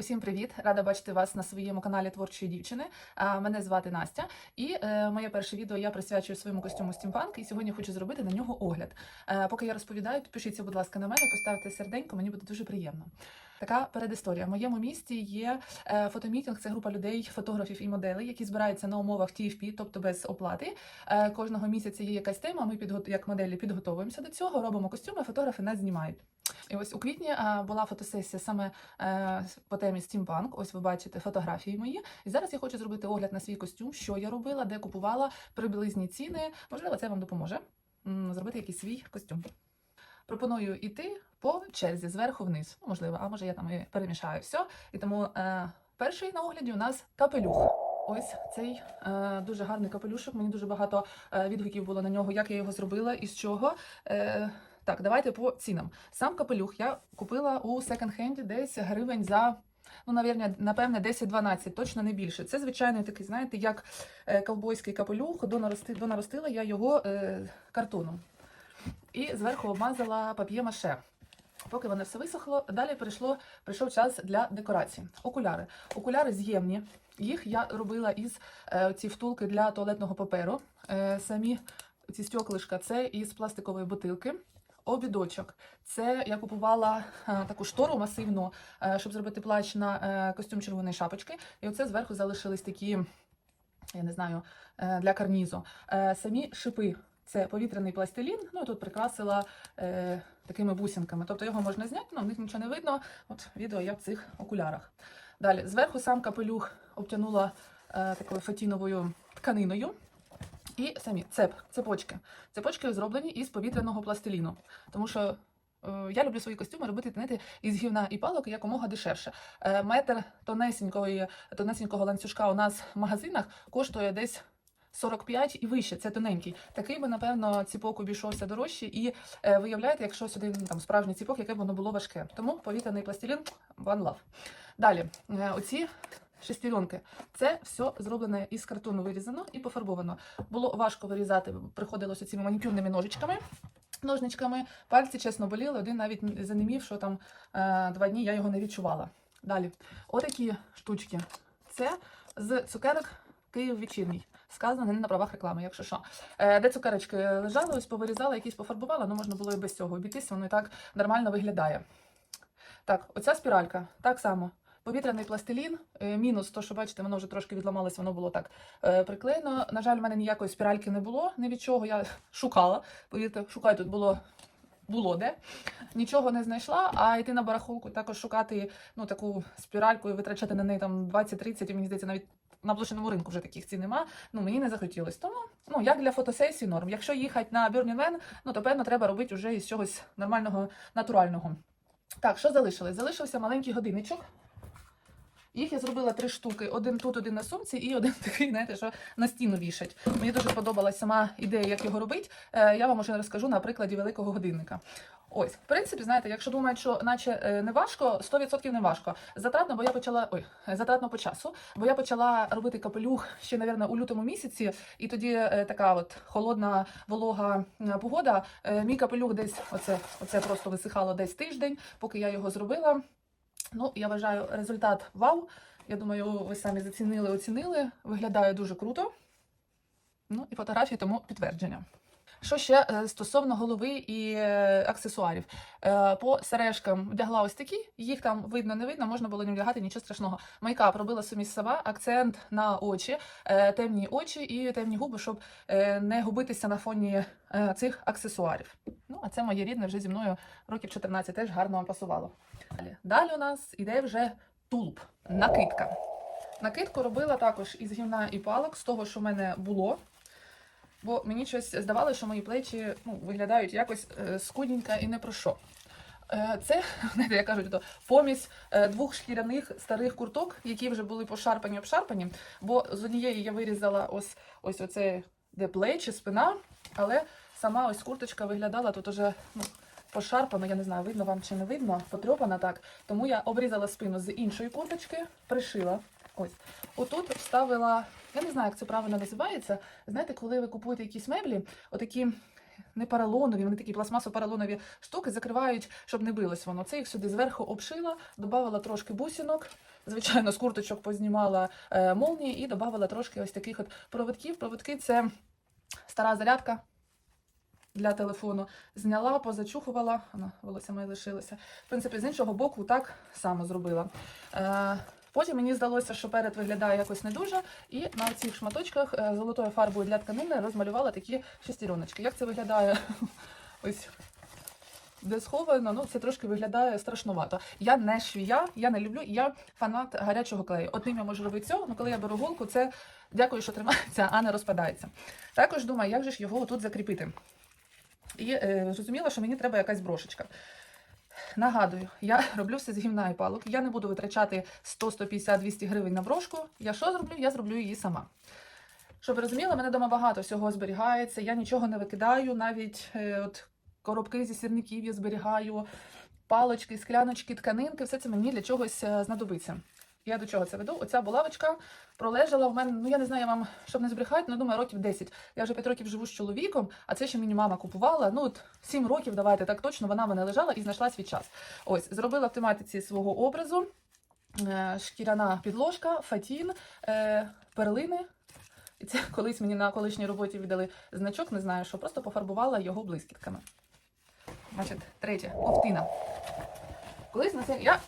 Усім привіт! Рада бачити вас на своєму каналі творчої дівчини. Мене звати Настя, і е, моє перше відео я присвячую своєму костюму стімпанк, і сьогодні хочу зробити на нього огляд. Е, поки я розповідаю, підпишіться, будь ласка, на мене, поставте серденько, мені буде дуже приємно. Така передісторія. В моєму місті є е, фотомітінг. Це група людей, фотографів і моделей, які збираються на умовах TFP, тобто без оплати. Кожного місяця є якась тема. Ми як моделі підготовуємося до цього, робимо костюми, фотографи нас знімають. І ось у квітні е, була фотосесія саме е, по темі стімпанк. Ось ви бачите фотографії мої. І зараз я хочу зробити огляд на свій костюм, що я робила, де купувала приблизні ціни. Можливо, це вам допоможе зробити якийсь свій костюм. Пропоную йти по черзі зверху вниз. Ну, можливо, а може я там і перемішаю все. І тому е, перший на огляді у нас капелюх. Ось цей е, дуже гарний капелюшок. Мені дуже багато е, відгуків було на нього, як я його зробила і з чого. Е, так, давайте по цінам. Сам капелюх я купила у секонд-хенді десь гривень за. Ну, напевне, 10-12, точно не більше. Це звичайний такий, знаєте, як е, ковбойський капелюх, донарости, донаростила я його е, картоном. І зверху обмазала пап'є-маше. Поки воно все висохло, далі прийшло, прийшов час для декорації. Окуляри. Окуляри з'ємні. Їх я робила із е, ці втулки для туалетного паперу. Е, самі ці стеклишка це із пластикової бутилки. Обідочок. Це я купувала е, таку штору масивну, е, щоб зробити плащ на е, костюм червоної шапочки. І оце зверху залишились такі, я не знаю, для карнізу. Самі шипи. Це повітряний пластилін. Ну тут прикрасила е, такими бусинками. Тобто його можна зняти, але в них нічого не видно. От відео я в цих окулярах. Далі, зверху сам капелюх обтянула е, такою фатіновою тканиною. І самі цеп, цепочки. Цепочки зроблені із повітряного пластиліну. Тому що е, я люблю свої костюми робити знаєте, із гівна і палок якомога дешевше. Е, метр тонесенької, тонесенького ланцюжка у нас в магазинах коштує десь 45 і вище, це тоненький. Такий би, напевно, ціпок обійшовся дорожче. І е, виявляєте, якщо сюди ну, там справжній ціпок, яке б воно було важке. Тому повітряний пластилін one love. Далі, е, оці шестеренки. Це все зроблене із картону вирізано і пофарбовано. Було важко вирізати, приходилося цими манікюрними ножичками. Ножничками пальці чесно боліли, один навіть занемів, що там е, два дні я його не відчувала. Далі, отакі штучки. Це з цукерок Київ вечірній. Сказано не на правах реклами, якщо що. Е, де цукерочки лежали, ось повирізала, якісь пофарбувала, ну можна було і без цього обійтись, воно і так нормально виглядає. Так, оця спіралька, так само. Повітряний пластилін, е, мінус, то, що бачите, воно вже трошки відламалось, воно було так е, приклеєно. На жаль, в мене ніякої спіральки не було, ні від чого. Я шукала. Повірте, шукаю тут було. Було де, нічого не знайшла, а йти на барахолку, також шукати ну, таку спіральку і витрачати на неї там 20-30, і мені здається, навіть на блошиному ринку вже таких цін нема. Ну мені не захотілося. Тому ну як для фотосесії норм. Якщо їхати на Burning Man, ну то певно треба робити вже із чогось нормального, натурального. Так, що залишилось? Залишився маленький годинничок. Їх я зробила три штуки: один тут, один на сумці, і один такий, знаєте, що на стіну вішать. Мені дуже подобалась сама ідея, як його робити. Е, Я вам уже розкажу на прикладі великого годинника. Ось, в принципі, знаєте, якщо думають, що наче е, не важко, 100% не важко. Затратно, бо я почала ой, затратно по часу, бо я почала робити капелюх ще, напевно, у лютому місяці, і тоді е, така от холодна, волога погода. Мій капелюх десь оце, оце просто висихало десь тиждень, поки я його зробила. Ну, я вважаю, результат вау. Я думаю, ви самі зацінили, оцінили. Виглядає дуже круто. Ну і фотографії тому підтвердження. Що ще е, стосовно голови і е, аксесуарів? Е, По сережкам вдягла ось такі, їх там видно, не видно, можна було не вдягати, нічого страшного. Мейкап робила самі себе, акцент на очі, темні очі і темні губи, щоб не губитися на фоні цих аксесуарів. Ну, а це моє рідне вже зі мною років 14 теж гарно вам пасувало. Далі, Далі у нас іде вже тулуб, накидка. Накидку робила також із гівна і палок, з того, що в мене було. Бо мені щось здавалося, що мої плечі ну, виглядають якось е, скудненько і не про що. Е, це, знаєте, як кажуть, то помість е, двох шкіряних старих курток, які вже були пошарпані, обшарпані. Бо з однієї я вирізала ось ось оце, де плечі, спина, але сама ось курточка виглядала тут уже ну, пошарпано, я не знаю, видно вам чи не видно, потрьопана так. Тому я обрізала спину з іншої курточки, пришила. Ось. Отут вставила, я не знаю, як це правильно називається. Знаєте, коли ви купуєте якісь меблі, отакі не поролонові, вони такі пластмасо-поролонові штуки закривають, щоб не билось воно. Це їх сюди зверху обшила, додавала трошки бусинок, звичайно, з курточок познімала е, молнії і додавала трошки ось таких от проводків. Проводки це стара зарядка для телефону. Зняла, позачухувала, вона волосся моє лишилося. В принципі, з іншого боку, так само зробила. Е, Потім мені здалося, що перед виглядає якось не дуже, і на цих шматочках е, золотою фарбою для тканини розмалювала такі шестереночки. Як це виглядає ось де сховано, ну це трошки виглядає страшнувато. Я не швія, я не люблю, я фанат гарячого клею. Одним я можу робити цього, але коли я беру голку, це дякую, що тримається, а не розпадається. Також думаю, як же ж його тут закріпити. І е, зрозуміла, що мені треба якась брошечка. Нагадую, я роблю все з гімна і палок. Я не буду витрачати 100, 150, 200 гривень на брошку. Я що зроблю? Я зроблю її сама. Щоб ви розуміли, мене вдома багато всього зберігається. Я нічого не викидаю, навіть е, от коробки зі сірників я зберігаю, палочки, скляночки, тканинки, все це мені для чогось е, знадобиться. Я до чого це веду? Оця булавочка пролежала в мене, ну я не знаю, я вам, щоб не збрехати, ну думаю, років 10. Я вже 5 років живу з чоловіком, а це ще мені мама купувала. Ну от 7 років, давайте так точно, вона мене лежала і знайшла свій час. Ось, зробила в тематиці свого образу. е, Шкіряна підложка, фатін, е, перлини. І це колись мені на колишній роботі віддали значок, не знаю що, просто пофарбувала його блискітками. Значить, третє, ковтина. Колись на це я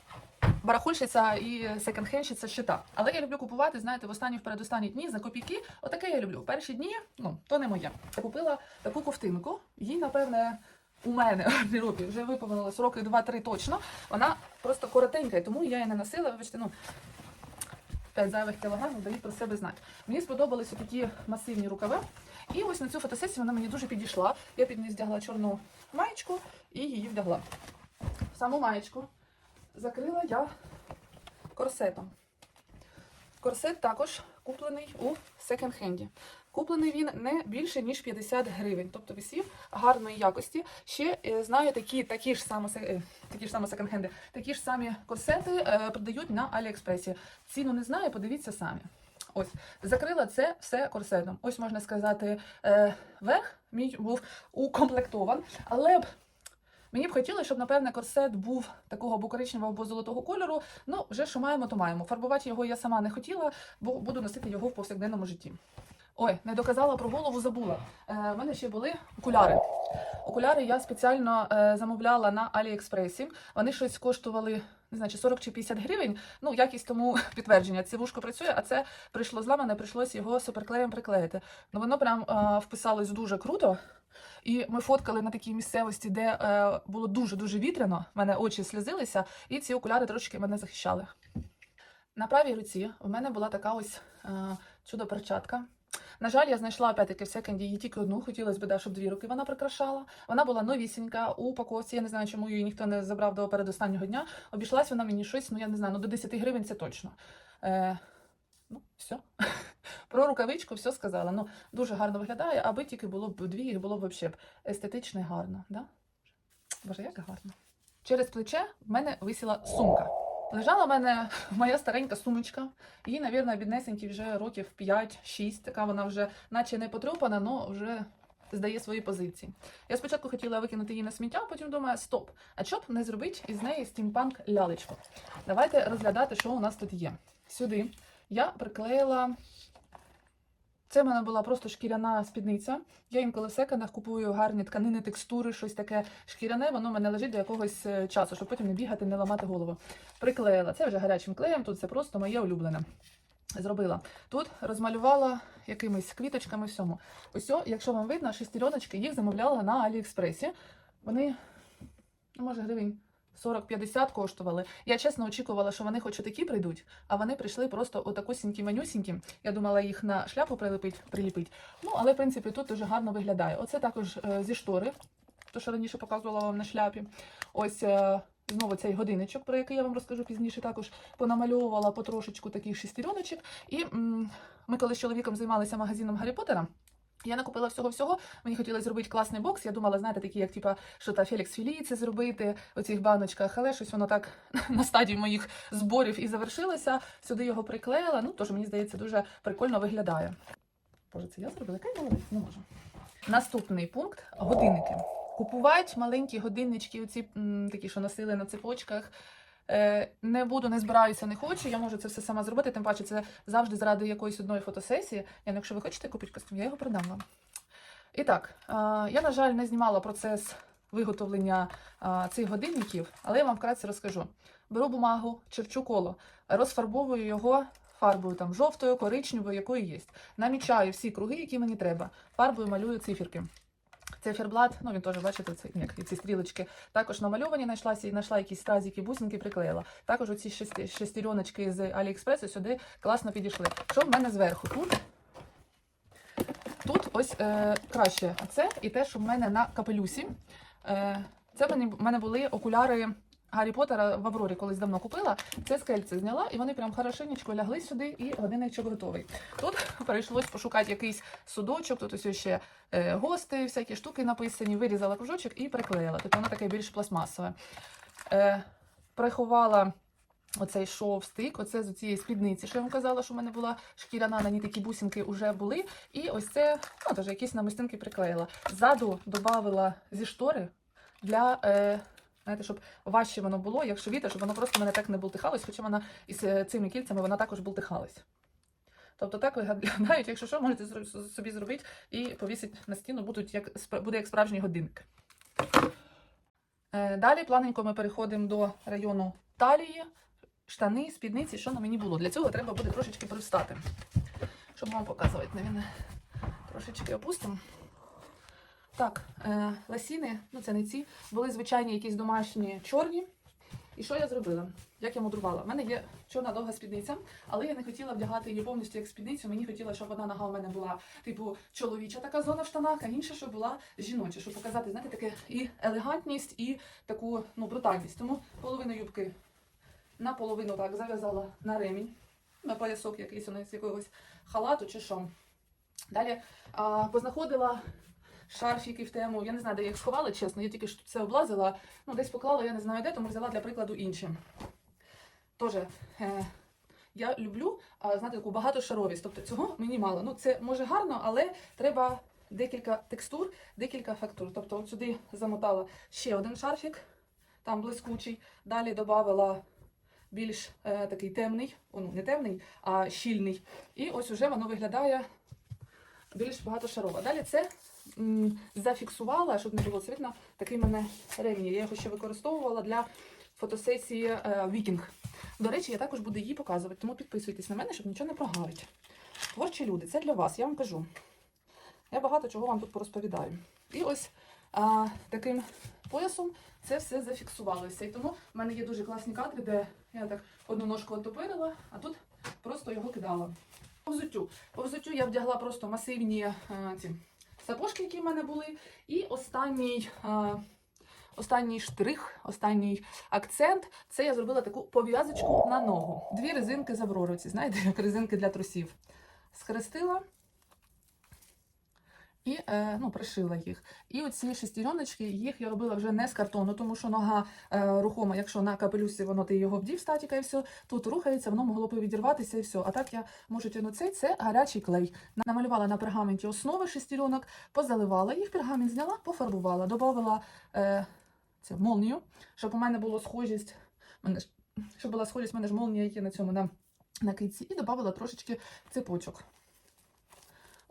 барахольщиця і секонд-хендщиця щита. Але я люблю купувати, знаєте, в останні в передостанні дні за копійки. Отаке я люблю. В перші дні, ну, то не моє. Я купила таку ковтинку, їй, напевне, у мене в роки вже виповнилось роки 2-3 точно. Вона просто коротенька, і тому я її не носила. Вибачте, ну, 5 зайвих кілограмів дають про себе знати. Мені сподобалися такі масивні рукави. І ось на цю фотосесію вона мені дуже підійшла. Я під неї здягла чорну маєчку і її вдягла. Саму маєчку закрила я корсетом. Корсет також куплений у секонд-хенді. Куплений він не більше, ніж 50 гривень, тобто висів гарної якості. Ще е, знаю такі, такі ж саме, е, такі ж саме секонд-хенди, такі ж самі корсети е, продають на Аліекспресі. Ціну не знаю, подивіться самі. Ось, закрила це все корсетом. Ось можна сказати, верх мій був укомплектован, але Мені б хотілося, щоб, напевне, корсет був такого або коричневого або золотого кольору. Ну, вже що маємо, то маємо. Фарбувати його я сама не хотіла, бо буду носити його в повсякденному житті. Ой, не доказала про голову, забула. Е, в мене ще були окуляри. Окуляри я спеціально е, замовляла на Аліекспресі. Вони щось коштували. Не знаю, чи 40 чи 50 гривень. Ну, якість тому підтвердження. Це вушко працює, а це прийшло зламане, прийшлось його суперклеєм приклеїти. Ну воно прям е, вписалось дуже круто. І ми фоткали на такій місцевості, де е, було дуже-дуже вітряно, в мене очі сльозилися, і ці окуляри трошки мене захищали. На правій руці в мене була така ось е, чудо-перчатка. На жаль, я знайшла опять-таки в секонді її тільки одну, хотілося б, да, щоб дві руки вона прикрашала. Вона була новісінька у упаковці. Я не знаю, чому її ніхто не забрав до передостаннього дня. Обійшлась вона мені щось, ну я не знаю, ну до 10 гривень це точно. Е, ну, все. Про рукавичку все сказала. Ну, дуже гарно виглядає, аби тільки було б дві, їх було б взагалі естетично і гарно. Да? Боже, як гарно. Через плече в мене висіла сумка. Лежала в мене моя старенька сумочка. Їй, навірно, біднесенькі вже років 5-6. Така вона вже, наче не потрьопана, але вже здає свої позиції. Я спочатку хотіла викинути її на сміття, а потім думаю, стоп, а чоб не зробити із неї стімпанк лялечку. Давайте розглядати, що у нас тут є. Сюди я приклеїла. Це в мене була просто шкіряна спідниця. Я інколи в секондах купую гарні тканини, текстури, щось таке шкіряне, воно в мене лежить до якогось е, часу, щоб потім не бігати, не ламати голову. Приклеїла. Це вже гарячим клеєм, тут це просто моє улюблене. Зробила. Тут розмалювала якимись квіточками всьому. Ось, якщо вам видно, шестереночки їх замовляла на Аліекспресі. Вони, ну, може, гривень 40-50 коштували. Я чесно очікувала, що вони хоч такі прийдуть, а вони прийшли просто отакусінькі манюсінькі. Я думала їх на шляпу прилепить, приліпить. Ну, але в принципі тут дуже гарно виглядає. Оце також е, зі штори, то що раніше показувала вам на шляпі. Ось е, знову цей годинничок, про який я вам розкажу пізніше, також понамальовувала потрошечку таких шестереночок. І м, ми коли з чоловіком займалися магазином Гаррі Поттера, я накупила всього-всього. Мені хотілося зробити класний бокс. Я думала, знаєте, такі, як типа, що та Фелікс Філіці зробити у цих баночках, але щось воно так на стадії моїх зборів і завершилося. Сюди його приклеїла. Ну, тож мені здається, дуже прикольно виглядає. Боже, це я зробила? Яка я? Не можу. Наступний пункт годинники. Купувати маленькі годиннички, оці такі, що носили на цепочках. Е, не буду, не збираюся, не хочу. Я можу це все сама зробити. Тим паче, це завжди заради якоїсь одної фотосесії. Я, якщо ви хочете купити костюм, я його продам вам. І так, я, на жаль, не знімала процес виготовлення цих годинників, але я вам вкратце розкажу. Беру бумагу, черчу коло, розфарбовую його фарбою там жовтою, коричневою, якою є. Намічаю всі круги, які мені треба. Фарбою малюю циферки. Циферблат, ну він теж, бачите, це як ці стрілочки. Також намальовані знайшлася і знайшла якісь стразики, бусинки, приклеїла. Також оці шестереночки з Аліекспресу сюди класно підійшли. Що в мене зверху? Тут, тут ось е, краще це і те, що в мене на капелюсі. Е, це в мене були окуляри Гаррі Поттера в Аврорі, колись давно купила. Це скельце зняла, і вони прям хорошенечко лягли сюди, і годинничок готовий. Тут прийшлось пошукати якийсь судочок, тут ось ще е, гости, всякі штуки написані, вирізала кружочок і приклеїла. Тобто воно таке більш пластмасове. Е, приховала оцей шов-стик, оце з цієї спідниці, що я вам казала, що в мене була шкіряна, на ній такі бусинки вже були. І ось це, ну, теж якісь намистинки приклеїла. Ззаду додавила зі штори для. Е, Знаєте, щоб важче воно було, якщо вітер, щоб воно просто мене так не бултихалось, хоча вона із е, цими кільцями вона також бултихалась. Тобто так виглядають, якщо що, можете собі зробити і повісити на стіну, будуть як, буде як справжній годинник. Е, Далі планенько ми переходимо до району талії, штани, спідниці, що на мені було. Для цього треба буде трошечки привстати. Щоб вам показувати, навіть трошечки опустимо. Так, е, ласіни, ну це не ці, були звичайні якісь домашні чорні. І що я зробила? Як я мудрувала? У мене є чорна довга спідниця, але я не хотіла вдягати її повністю як спідницю. Мені хотіла, щоб одна нога у мене була типу чоловіча така зона в штанах, а інша, щоб була жіноча, щоб показати, знаєте, таке і елегантність, і таку ну, брутальність. Тому половину юбки наполовину так зав'язала на ремінь, на поясок якийсь у нас якогось халату чи що. Далі а, познаходила шарфіки в тему. Я не знаю, де я їх сховала, чесно. Я тільки що це облазила. Ну, десь поклала, я не знаю де, тому взяла для прикладу інші. Тож, е, я люблю, а, знаєте, таку багатошаровість. Тобто цього мені мало. Ну, це може гарно, але треба декілька текстур, декілька фактур. Тобто, от сюди замотала ще один шарфік, там блискучий. Далі додавала більш е, такий темний, о, ну не темний, а щільний. І ось уже воно виглядає більш багатошарово. Далі це зафіксувала, щоб не було видно, такий мене ремінь. Я його ще використовувала для фотосесії е, Вікінг. До речі, я також буду її показувати, тому підписуйтесь на мене, щоб нічого не прогавити. Творчі люди, це для вас, я вам кажу. Я багато чого вам тут порозповідаю. І ось а, таким поясом це все зафіксувалося. І тому в мене є дуже класні кадри, де я так одну ножку отопирила, а тут просто його кидала. По взуттю. По взуттю я вдягла просто масивні е, ці сапожки, які в мене були. І останній, останній штрих, останній акцент це я зробила таку пов'язочку на ногу. Дві резинки з Аврори, ці, знаєте, як резинки для трусів. Схрестила і е, ну, пришила їх. І оці шестереночки, їх я робила вже не з картону, тому що нога е, рухома, якщо на капелюсі воно ти його вдів статіка і все, тут рухається, воно могло б відірватися і все. А так я можу тягнути це гарячий клей. Намалювала на пергаменті основи шестеренок, позаливала їх, пергамент зняла, пофарбувала, додавала е, це, молнію, щоб у мене було схожість, мене ж- щоб була схожість, в мене ж молнія є на цьому на, на кийці, і додавала трошечки цепочок.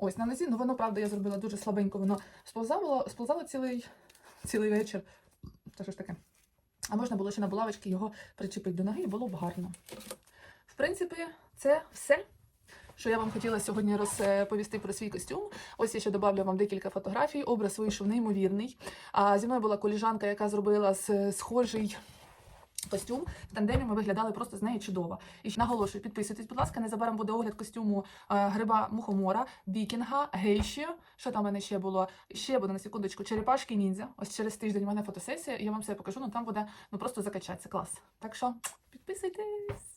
Ось на нозі, ну воно, правда, я зробила дуже слабенько, воно сползало, сползало цілий, цілий вечір. Та що ж таке? А можна було ще на булавочки його причепити до ноги і було б гарно. В принципі, це все, що я вам хотіла сьогодні розповісти про свій костюм. Ось я ще додавлю вам декілька фотографій. Образ вийшов неймовірний. А зі мною була коліжанка, яка зробила схожий. Костюм в тандемі ми виглядали просто з нею чудово. І наголошую, підписуйтесь, будь ласка, незабаром буде огляд костюму е, гриба мухомора, вікінга, гейші. Що там в мене ще було? Ще буде на секундочку черепашки ніндзя. Ось через тиждень у мене фотосесія, я вам все покажу. Ну там буде ну просто закачатися. Клас. Так що підписуйтесь.